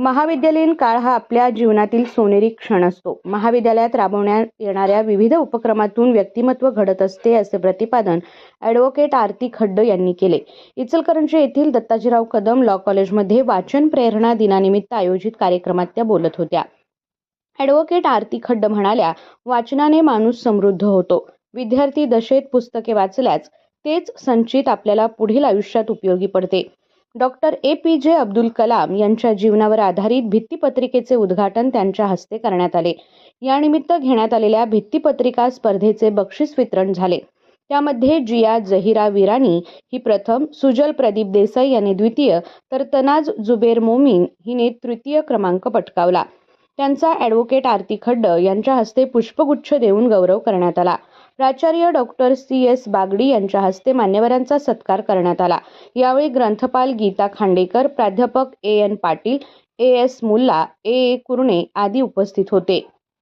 महाविद्यालयीन काळ हा आपल्या जीवनातील सोनेरी क्षण असतो. महाविद्यालयात राबवण्यात येणाऱ्या विविध उपक्रमातून व्यक्तिमत्व घडत असते असे प्रतिपादन ॲडव्होकेट आरती खड्ड यांनी केले. इचलकरंजी येथील दत्ताजीराव कदम लॉ कॉलेजमध्ये वाचन प्रेरणा दिनानिमित्त आयोजित कार्यक्रमात त्या बोलत होत्या. ॲडव्होकेट आरती खड्ड म्हणाल्या वाचनाने माणूस समृद्ध होतो. विद्यार्थी दशेत पुस्तके वाचल्यास तेच संचित आपल्याला पुढील आयुष्यात उपयोगी पडते. डॉक्टर ए पी जे अब्दुल कलाम यांच्या जीवनावर आधारित भित्तिपत्रिकेचे उद्घाटन त्यांच्या हस्ते करण्यात आले. यानिमित्त घेण्यात आलेल्या भित्तिपत्रिका स्पर्धेचे बक्षीस वितरण झाले. त्यामध्ये जिया जहिरा विराणी ही प्रथम सुजल प्रदीप देसाई यांनी द्वितीय तर तनाज जुबेर मोमीन हिने तृतीय क्रमांक पटकावला. त्यांचा ॲडव्होकेट आरती खड्ड यांच्या हस्ते पुष्पगुच्छ देऊन गौरव करण्यात आला. प्राचार्य डॉक्टर सी. एस. बागडी यांच्या हस्ते मान्यवरांचा सत्कार करण्यात आला. यावेळी ग्रंथपाल गीता खांडेकर प्राध्यापक A. N. Patil A. S. Mulla A. A. Kurne आदी उपस्थित होते.